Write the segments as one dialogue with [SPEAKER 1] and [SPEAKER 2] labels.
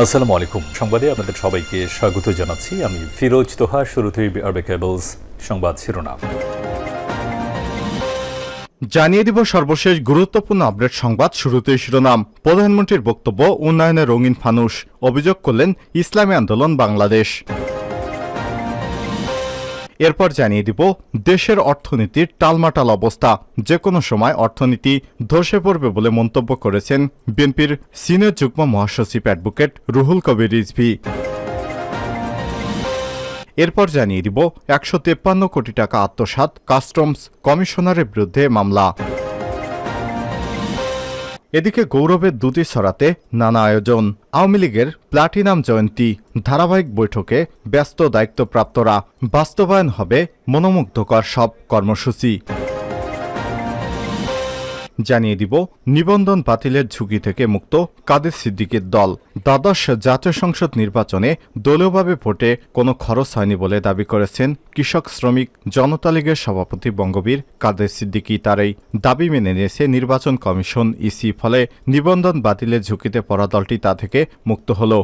[SPEAKER 1] আসসালামু আলাইকুম সংবাদে আপনাদের সবাইকে স্বাগত জানাচ্ছি আমি ফিরোজ তোহা শুরুতেই আরবে কেবলস সংবাদ শিরোনাম
[SPEAKER 2] জানিয়ে দিব সর্বশেষ গুরুত্বপূর্ণ আপডেট সংবাদ শুরুতেই শিরোনাম প্রধানমন্ত্রীর বক্তব্য উন্নয়নে রঙিন ফানুষ অভিযোগ করলেন ইসলামী আন্দোলন বাংলাদেশ এরপর জানিয়ে দিব দেশের অর্থনীতির টালমাটাল অবস্থা যে কোনো সময় অর্থনীতি ধসে পড়বে বলে মন্তব্য করেছেন বিএনপির সিনিয়র যুগ্ম মহাসচিব অ্যাডভোকেট রুহুল কবির রিজভি এরপর জানিয়ে দিব একশো কোটি টাকা আত্মসাত কাস্টমস কমিশনারের বিরুদ্ধে মামলা এদিকে গৌরবের দুটি সরাতে নানা আয়োজন আওয়ামী লীগের প্লাটিনাম জয়ন্তী ধারাবাহিক বৈঠকে ব্যস্ত দায়িত্বপ্রাপ্তরা বাস্তবায়ন হবে মনোমুগ্ধকর সব কর্মসূচি জানিয়ে দিব নিবন্ধন বাতিলের ঝুঁকি থেকে মুক্ত কাদের সিদ্দিকীর দল দ্বাদশ জাতীয় সংসদ নির্বাচনে দলীয়ভাবে ভোটে কোনো খরচ হয়নি বলে দাবি করেছেন কৃষক শ্রমিক জনতা লীগের সভাপতি বঙ্গবীর কাদের সিদ্দিকী তার এই দাবি মেনে নিয়েছে নির্বাচন কমিশন ইসি ফলে নিবন্ধন বাতিলের ঝুঁকিতে পড়া দলটি তা থেকে মুক্ত হলো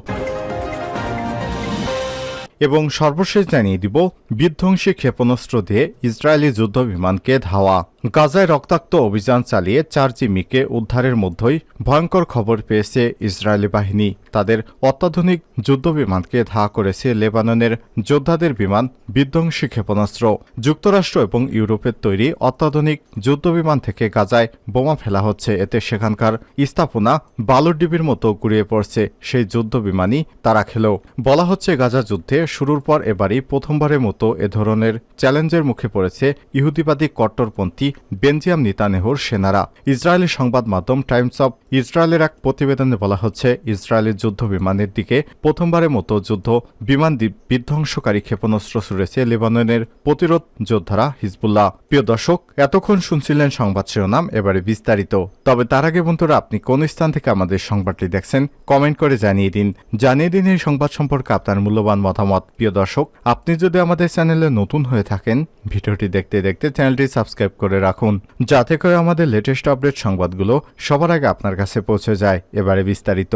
[SPEAKER 2] এবং সর্বশেষ জানিয়ে দিব বিধ্বংসী ক্ষেপণাস্ত্র দিয়ে ইসরায়েলি যুদ্ধ বিমানকে ধাওয়া গাজায় রক্তাক্ত অভিযান চালিয়ে চার জিমিকে উদ্ধারের মধ্যেই ভয়ঙ্কর খবর পেয়েছে ইসরায়েলি বাহিনী তাদের অত্যাধুনিক যুদ্ধ বিমানকে ধাওয়া করেছে লেবাননের যোদ্ধাদের বিমান বিধ্বংসী ক্ষেপণাস্ত্র যুক্তরাষ্ট্র এবং ইউরোপের তৈরি অত্যাধুনিক যুদ্ধ বিমান থেকে গাজায় বোমা ফেলা হচ্ছে এতে সেখানকার স্থাপনা বালুর ডিবির মতো গুড়িয়ে পড়ছে সেই যুদ্ধ বিমানই তারা খেল বলা হচ্ছে গাজা যুদ্ধে ইসরায়েলের শুরুর পর এবারই প্রথমবারের মতো এ ধরনের চ্যালেঞ্জের মুখে পড়েছে ইহুদিবাদী কট্টরপন্থী বেনজিয়াম নিতানেহর সেনারা ইসরায়েলি সংবাদ মাধ্যম টাইমস অব ইসরায়েলের এক প্রতিবেদনে বলা হচ্ছে ইসরায়েলের যুদ্ধ বিমানের দিকে প্রথমবারের মতো যুদ্ধ বিমান বিধ্বংসকারী ক্ষেপণাস্ত্র ছুড়েছে লেবাননের প্রতিরোধ যোদ্ধারা হিজবুল্লাহ প্রিয় দর্শক এতক্ষণ শুনছিলেন সংবাদ শিরোনাম এবারে বিস্তারিত তবে তার আগে বন্ধুরা আপনি কোন স্থান থেকে আমাদের সংবাদটি দেখছেন কমেন্ট করে জানিয়ে দিন জানিয়ে দিন এই সংবাদ সম্পর্কে আপনার মূল্যবান মতামত পথ প্রিয় দর্শক আপনি যদি আমাদের চ্যানেলে নতুন হয়ে থাকেন ভিডিওটি দেখতে দেখতে চ্যানেলটি সাবস্ক্রাইব করে রাখুন যাতে করে আমাদের লেটেস্ট আপডেট সংবাদগুলো সবার আগে আপনার কাছে পৌঁছে যায় এবারে বিস্তারিত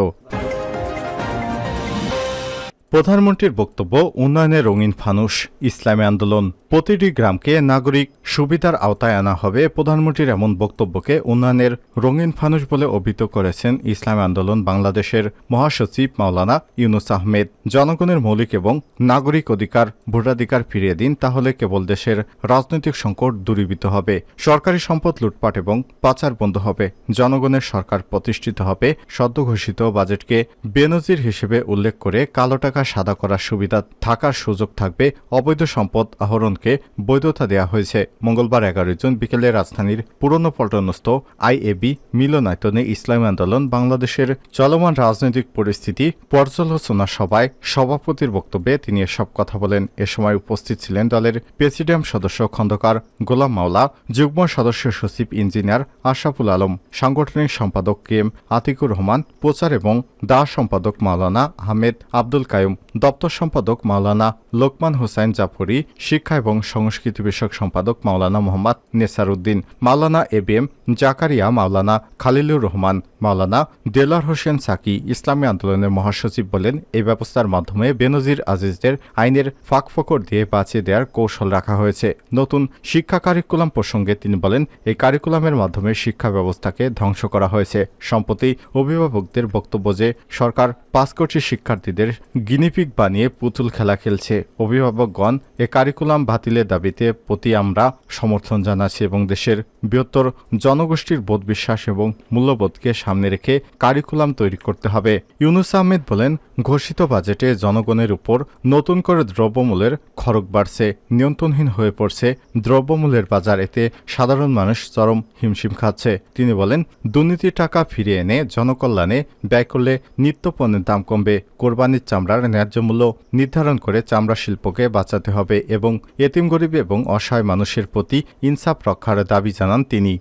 [SPEAKER 2] প্রধানমন্ত্রীর বক্তব্য উন্নয়নে রঙিন ফানুষ ইসলামী আন্দোলন প্রতিটি গ্রামকে নাগরিক সুবিধার আওতায় আনা হবে প্রধানমন্ত্রীর এমন বক্তব্যকে উন্নয়নের রঙিন ফানুষ বলে অভিহিত করেছেন ইসলামী আন্দোলন বাংলাদেশের মহাসচিব মাওলানা ইউনুস আহমেদ জনগণের মৌলিক এবং নাগরিক অধিকার ভোটাধিকার ফিরিয়ে দিন তাহলে কেবল দেশের রাজনৈতিক সংকট দূরীভূত হবে সরকারি সম্পদ লুটপাট এবং পাচার বন্ধ হবে জনগণের সরকার প্রতিষ্ঠিত হবে সদ্য ঘোষিত বাজেটকে বেনজির হিসেবে উল্লেখ করে কালো টাকা সাদা করার সুবিধা থাকার সুযোগ থাকবে অবৈধ সম্পদ আহরণকে বৈধতা দেওয়া হয়েছে মঙ্গলবার এগারো জুন বিকেলে রাজধানীর পুরনো পল্টনস্থ আইএবি মিলনায়তনে ইসলামী আন্দোলন বাংলাদেশের চলমান রাজনৈতিক পরিস্থিতি পর্যালোচনা সভায় সভাপতির বক্তব্যে তিনি এসব কথা বলেন এ সময় উপস্থিত ছিলেন দলের প্রেসিডিয়াম সদস্য খন্দকার গোলাম মাওলা যুগ্ম সদস্য সচিব ইঞ্জিনিয়ার আশাফুল আলম সাংগঠনিক সম্পাদক কে এম আতিকুর রহমান প্রচার এবং দা সম্পাদক মাওলানা আহমেদ আব্দুল কায়ুম আলেম দপ্তর সম্পাদক মাওলানা লোকমান হোসাইন জাফরি শিক্ষা এবং সংস্কৃতি বিষয়ক সম্পাদক Maulana Mohammad Nesar Uddin Maulana A B M Zakaria Maulana Khalilur Rahman Maulana Delar Hossain Psaki ইসলামী আন্দোলনের মহাসচিব বলেন এই ব্যবস্থার মাধ্যমে বেনজির আজিজদের আইনের ফাঁকফোকর দিয়ে বাঁচিয়ে দেওয়ার কৌশল রাখা হয়েছে নতুন শিক্ষা কারিকুলাম প্রসঙ্গে তিনি বলেন এই কারিকুলামের মাধ্যমে শিক্ষা ব্যবস্থাকে ধ্বংস করা হয়েছে সম্প্রতি অভিভাবকদের বক্তব্য যে সরকার পাঁচ কোটি শিক্ষার্থীদের গিনি গিনিপিক বানিয়ে পুতুল খেলা খেলছে অভিভাবকগণ এ কারিকুলাম বাতিলের দাবিতে প্রতি আমরা সমর্থন জানাচ্ছি এবং দেশের বৃহত্তর জনগোষ্ঠীর বোধ বিশ্বাস এবং মূল্যবোধকে সামনে রেখে কারিকুলাম তৈরি করতে হবে ইউনুস আহমেদ বলেন ঘোষিত বাজেটে জনগণের উপর নতুন করে দ্রব্যমূলের খরক বাড়ছে নিয়ন্ত্রণহীন হয়ে পড়ছে দ্রব্যমূল্যের বাজার এতে সাধারণ মানুষ চরম হিমশিম খাচ্ছে তিনি বলেন দুর্নীতির টাকা ফিরিয়ে এনে জনকল্যাণে ব্যয় করলে নিত্যপণ্যের দাম কমবে কোরবানির চামড়ার ন্যায্য মূল্য নির্ধারণ করে চামড়া শিল্পকে বাঁচাতে হবে এবং এতিম গরিব এবং অসহায় মানুষের প্রতি ইনসাফ রক্ষার দাবি জানান তিনি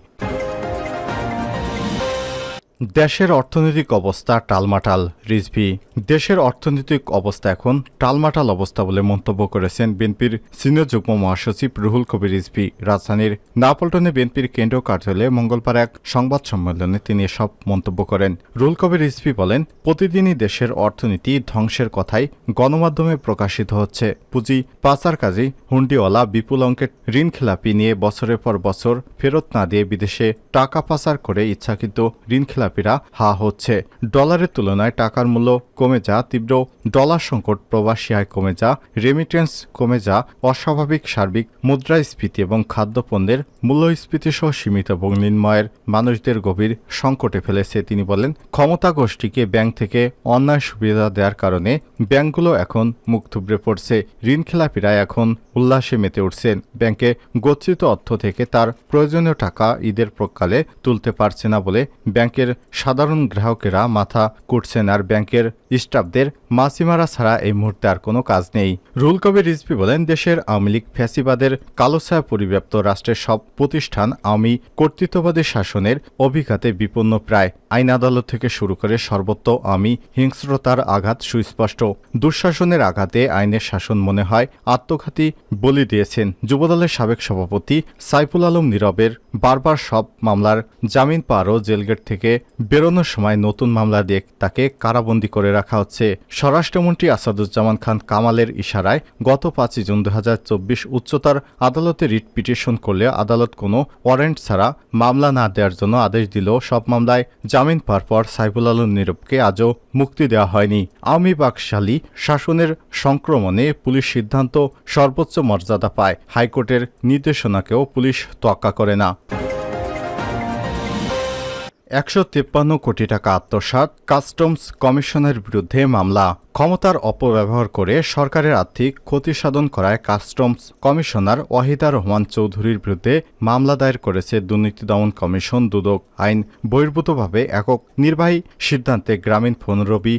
[SPEAKER 2] দেশের অর্থনৈতিক অবস্থা টালমাটাল রিজভি দেশের অর্থনৈতিক অবস্থা এখন টালমাটাল অবস্থা বলে মন্তব্য করেছেন বিএনপির সিনিয়র যুগ্ম মহাসচিব রুহুল কবির রিজভি রাজধানীর নাপল্টনে বিএনপির কেন্দ্রীয় কার্যালয়ে মঙ্গলবার এক সংবাদ সম্মেলনে তিনি এসব মন্তব্য করেন রুহুল কবির রিজভি বলেন প্রতিদিনই দেশের অর্থনীতি ধ্বংসের কথাই গণমাধ্যমে প্রকাশিত হচ্ছে পুঁজি পাচার কাজী হুন্ডিওয়ালা বিপুল অঙ্কের ঋণ খেলাপি নিয়ে বছরের পর বছর ফেরত না দিয়ে বিদেশে টাকা পাচার করে ইচ্ছাকৃত ঋণ খেলাপি ব্যবসায়ীরা হা হচ্ছে ডলারের তুলনায় টাকার মূল্য কমে যা তীব্র ডলার সংকট প্রবাসী আয় কমে যা রেমিটেন্স কমে যা অস্বাভাবিক সার্বিক মুদ্রাস্ফীতি এবং খাদ্যপণ্যের সহ সীমিত এবং নিন্ময়ের মানুষদের গভীর সংকটে ফেলেছে তিনি বলেন ক্ষমতা গোষ্ঠীকে ব্যাংক থেকে অন্যায় সুবিধা দেওয়ার কারণে ব্যাংকগুলো এখন মুখ থুবড়ে পড়ছে ঋণখেলাপিরা এখন উল্লাসে মেতে উঠছেন ব্যাংকে গচ্ছিত অর্থ থেকে তার প্রয়োজনীয় টাকা ঈদের প্রকালে তুলতে পারছে না বলে ব্যাংকের সাধারণ গ্রাহকেরা মাথা কুটছেন আর ব্যাংকের স্টাফদের মাসিমারা ছাড়া এই মুহূর্তে আর কোনো কাজ নেই রুল কবির রিজভি বলেন দেশের আওয়ামী লীগ ফ্যাসিবাদের কালোছায়া পরিব্যাপ্ত রাষ্ট্রের সব প্রতিষ্ঠান আমি কর্তৃত্ববাদী শাসনের অভিঘাতে বিপন্ন প্রায় আইন আদালত থেকে শুরু করে সর্বত্র আমি হিংস্রতার আঘাত সুস্পষ্ট দুঃশাসনের আঘাতে আইনের শাসন মনে হয় আত্মঘাতী বলি দিয়েছেন যুবদলের সাবেক সভাপতি সাইফুল আলম নীরবের বারবার সব মামলার জামিন পারও জেলগেট থেকে বেরোনোর সময় নতুন মামলা দিয়ে তাকে কারাবন্দি করে রাখা হচ্ছে স্বরাষ্ট্রমন্ত্রী আসাদুজ্জামান খান কামালের ইশারায় গত পাঁচই জুন দু উচ্চতার আদালতে রিট পিটিশন করলে আদালত কোনো ওয়ারেন্ট ছাড়া মামলা না দেওয়ার জন্য আদেশ দিলেও সব মামলায় জামিন পাওয়ার পর সাইফুল আলম নীরবকে আজও মুক্তি দেওয়া হয়নি আওয়ামী বাকশালী শাসনের সংক্রমণে পুলিশ সিদ্ধান্ত সর্বোচ্চ মর্যাদা পায় হাইকোর্টের নির্দেশনাকেও পুলিশ তোয়াক্কা করে না একশো তেপ্পান্ন কোটি টাকা আত্মসাত কাস্টমস কমিশনের বিরুদ্ধে মামলা ক্ষমতার অপব্যবহার করে সরকারের আর্থিক ক্ষতি সাধন করায় কাস্টমস কমিশনার ওয়াহিদা রহমান চৌধুরীর বিরুদ্ধে মামলা দায়ের করেছে দুর্নীতি দমন কমিশন দুদক আইন বহির্ভূতভাবে একক নির্বাহী সিদ্ধান্তে গ্রামীণ ফোনরবি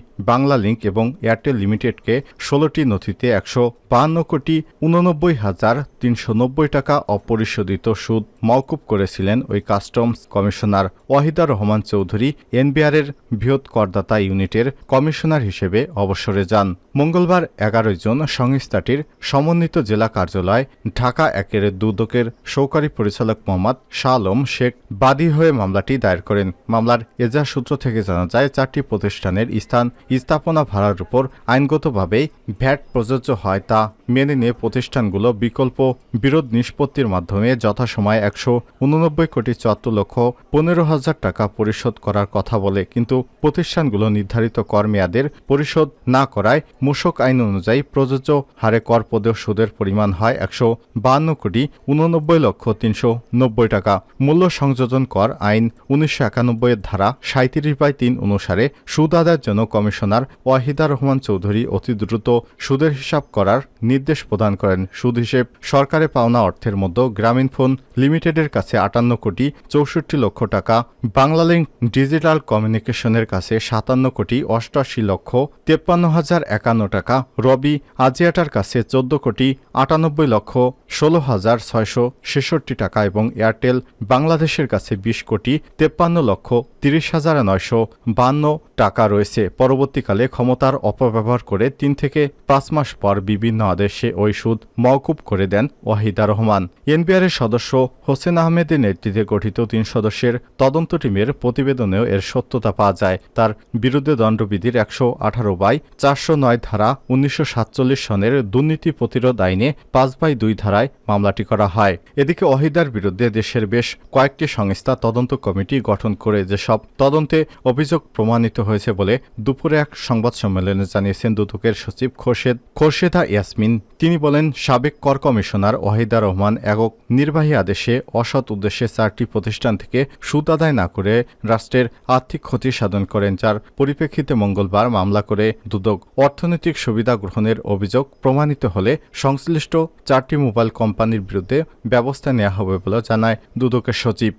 [SPEAKER 2] লিঙ্ক এবং এয়ারটেল লিমিটেডকে ষোলোটি নথিতে একশো বাহান্ন কোটি উননব্বই হাজার তিনশো নব্বই টাকা অপরিশোধিত সুদ মওকুব করেছিলেন ওই কাস্টমস কমিশনার ওয়াহিদা রহমান রহমান চৌধুরী এনবিআরের বৃহৎ করদাতা ইউনিটের কমিশনার হিসেবে অবসরে যান মঙ্গলবার এগারোই জুন সংস্থাটির সমন্বিত জেলা কার্যালয় ঢাকা একের দুদকের সহকারী পরিচালক মোহাম্মদ শাহ আলম শেখ বাদী হয়ে মামলাটি দায়ের করেন মামলার এজা সূত্র থেকে জানা যায় চারটি প্রতিষ্ঠানের স্থান স্থাপনা ভাড়ার উপর আইনগতভাবে ভ্যাট প্রযোজ্য হয় তা মেনে নিয়ে প্রতিষ্ঠানগুলো বিকল্প বিরোধ নিষ্পত্তির মাধ্যমে যথাসময়ে একশো উননব্বই কোটি চুয়াত্তর লক্ষ পনেরো হাজার টাকা পরিশোধ করার কথা বলে কিন্তু প্রতিষ্ঠানগুলো নির্ধারিত কর মেয়াদের পরিশোধ না করায় মূষক আইন অনুযায়ী প্রযোজ্য হারে কর প্রদেয় সুদের পরিমাণ হয় একশো বান্ন কোটি উননব্বই লক্ষ তিনশো নব্বই টাকা মূল্য সংযোজন কর আইন উনিশশো একানব্বইয়ের ধারা সাঁত্রিশ বাই তিন অনুসারে সুদ আদায়ের জন্য কমিশনার ওয়াহিদা রহমান চৌধুরী অতি দ্রুত সুদের হিসাব করার নির্দেশ প্রদান করেন সুদ হিসেব সরকারে পাওনা অর্থের মধ্যে গ্রামীণ ফোন লিমিটেডের কাছে আটান্ন কোটি চৌষট্টি লক্ষ টাকা বাংলা বাংলালিংক ডিজিটাল কমিউনিকেশনের কাছে সাতান্ন কোটি অষ্টাশি লক্ষ তেপ্পান্ন হাজার একান্ন টাকা রবি আজিয়াটার কাছে চোদ্দ কোটি আটানব্বই লক্ষ ষোলো হাজার ছয়শো ছেষট্টি টাকা এবং এয়ারটেল বাংলাদেশের কাছে বিশ কোটি তেপ্পান্ন লক্ষ তিরিশ হাজার নয়শো বান্ন টাকা রয়েছে পরবর্তীকালে ক্ষমতার অপব্যবহার করে তিন থেকে পাঁচ মাস পর বিভিন্ন আদেশে ওই সুদ মওকুব করে দেন ওয়াহিদা রহমান এনবিআরের সদস্য হোসেন আহমেদের নেতৃত্বে গঠিত তিন সদস্যের তদন্ত টিমের বিভাগের প্রতিবেদনেও এর সত্যতা পাওয়া যায় তার বিরুদ্ধে দণ্ডবিধির একশো আঠারো বাই চারশো নয় ধারা উনিশশো সাতচল্লিশ সনের দুর্নীতি প্রতিরোধ আইনে পাঁচ বাই দুই ধারায় মামলাটি করা হয় এদিকে অহিদার বিরুদ্ধে দেশের বেশ কয়েকটি সংস্থা তদন্ত কমিটি গঠন করে যেসব তদন্তে অভিযোগ প্রমাণিত হয়েছে বলে দুপুরে এক সংবাদ সম্মেলনে জানিয়েছেন দুদকের সচিব খোরশেদ খোরশেদা ইয়াসমিন তিনি বলেন সাবেক কর কমিশনার ওয়াহিদা রহমান একক নির্বাহী আদেশে অসৎ উদ্দেশ্যে চারটি প্রতিষ্ঠান থেকে সুদ আদায় না করে করে রাষ্ট্রের আর্থিক ক্ষতি সাধন করেন যার পরিপ্রেক্ষিতে মঙ্গলবার মামলা করে দুদক অর্থনৈতিক সুবিধা গ্রহণের অভিযোগ প্রমাণিত হলে সংশ্লিষ্ট চারটি মোবাইল কোম্পানির বিরুদ্ধে ব্যবস্থা নেওয়া হবে বলে জানায় দুদকের সচিব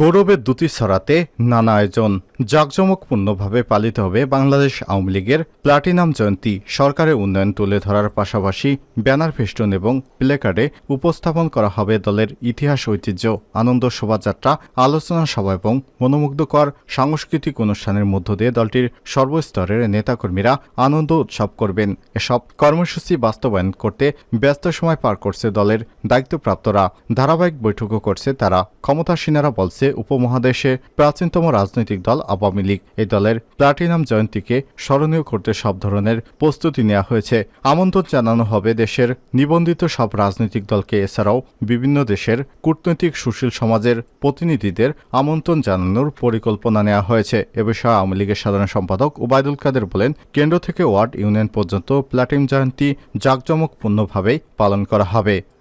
[SPEAKER 2] গৌরবের দুটি ছড়াতে নানা আয়োজন জাঁকজমকপূর্ণভাবে পালিত হবে বাংলাদেশ আওয়ামী লীগের প্লাটিনাম জয়ন্তী সরকারের উন্নয়ন তুলে ধরার পাশাপাশি ব্যানার ফেস্টুন এবং প্লেকার্ডে উপস্থাপন করা হবে দলের ইতিহাস ঐতিহ্য আনন্দ শোভাযাত্রা আলোচনা সভা এবং মনোমুগ্ধকর সাংস্কৃতিক অনুষ্ঠানের মধ্য দিয়ে দলটির সর্বস্তরের নেতাকর্মীরা আনন্দ উৎসব করবেন এসব কর্মসূচি বাস্তবায়ন করতে ব্যস্ত সময় পার করছে দলের দায়িত্বপ্রাপ্তরা ধারাবাহিক বৈঠকও করছে তারা ক্ষমতাসীনেরা বলছে ফ্রান্সে উপমহাদেশে প্রাচীনতম রাজনৈতিক দল আওয়ামী লীগ এই দলের প্লাটিনাম জয়ন্তীকে স্মরণীয় করতে সব ধরনের প্রস্তুতি নেওয়া হয়েছে আমন্ত্রণ জানানো হবে দেশের নিবন্ধিত সব রাজনৈতিক দলকে এছাড়াও বিভিন্ন দেশের কূটনৈতিক সুশীল সমাজের প্রতিনিধিদের আমন্ত্রণ জানানোর পরিকল্পনা নেওয়া হয়েছে এ বিষয়ে আওয়ামী লীগের সাধারণ সম্পাদক ওবায়দুল কাদের বলেন কেন্দ্র থেকে ওয়ার্ড ইউনিয়ন পর্যন্ত প্লাটিনাম জয়ন্তী জাঁকজমকপূর্ণভাবেই পালন করা হবে